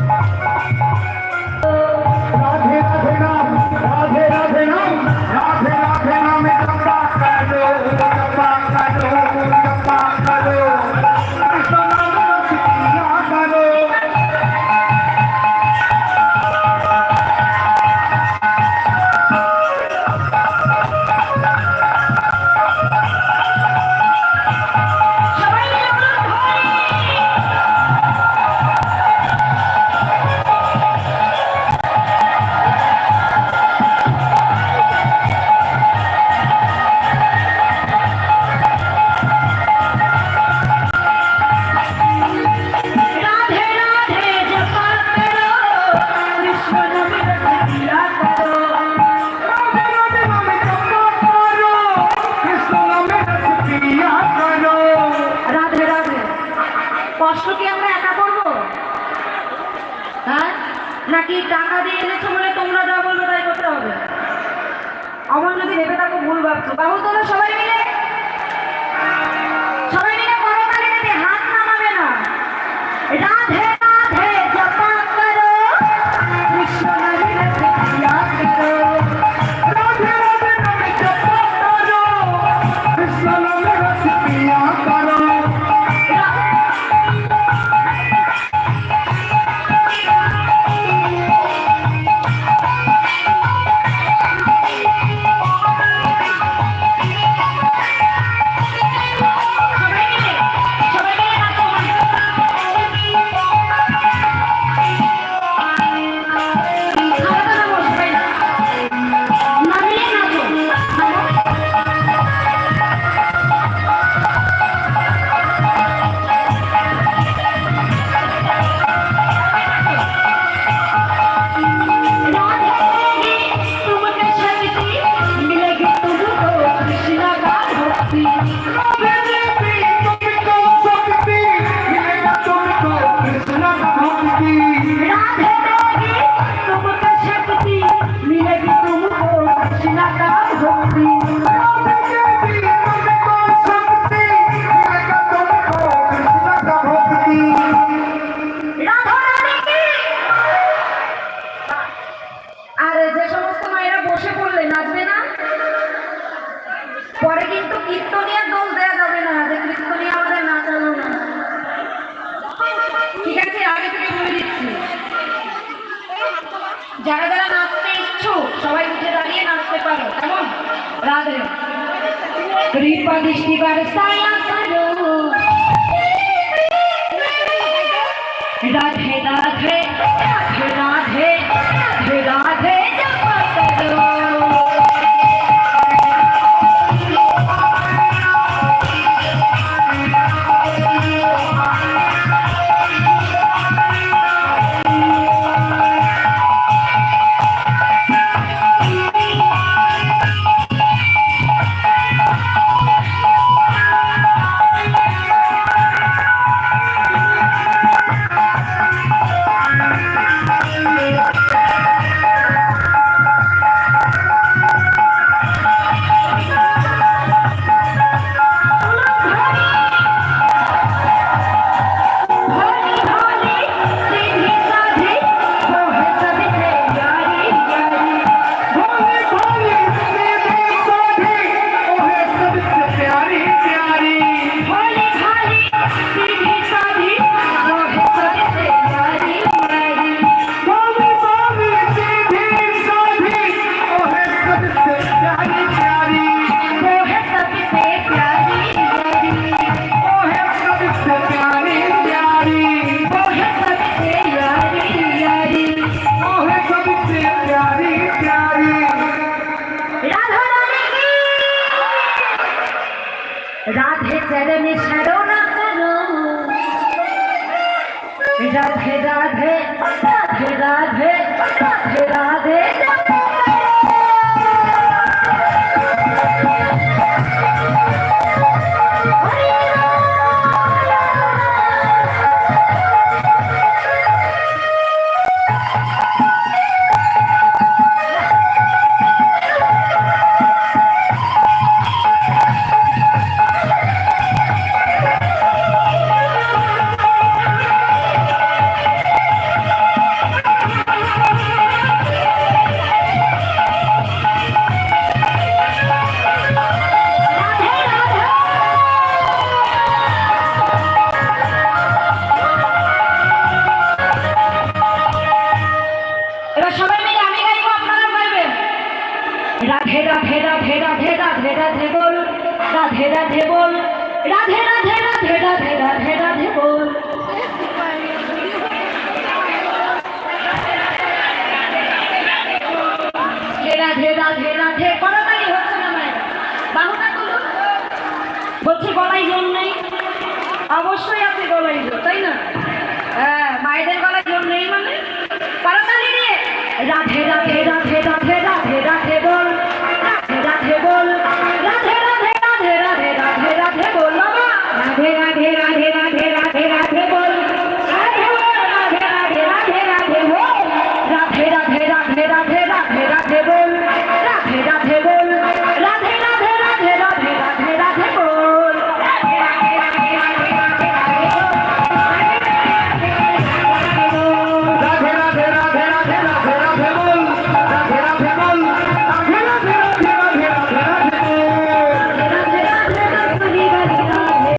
राधे राधे राम राधे নাকি টাকা দিয়ে এনেছো বলে তোমরা যা বলব তাই করতে হবে? আমার যদি ভেবে থাকো, ভুল ভাবছ। বাবু তোমরা সবাই মিলে পরে কিন্তু কীর্তনিয়া দোষ দেওয়া যাবে না, যে কীর্তনিয়া আমাদের নাচালো না। ঠিক আছে, আগে থেকে বলে দিচ্ছি। যারা যারা নাচতে ইচ্ছুক, সবাই উঠে দাঁড়িয়ে নাচতে পারো, কেমন? রাধে। কৃপা দৃষ্টিবার করে প্রেমে ছাড়ো না করো রাধে রাধে রাধে রাধে রাধে রাধে বল, রাধে রাধে রাধে রাধে রাধে রাধে রাধে রাধে বল রাধে রাধে রাধে করতালি হচ্ছে না বলছি গলায় জোর নেই। অবশ্যই আছে গলায় জোর তাই না? হ্যাঁ মায়েদের গলায় জোর নেই মানে? করতালি দিয়ে রাধে রাধে রাধে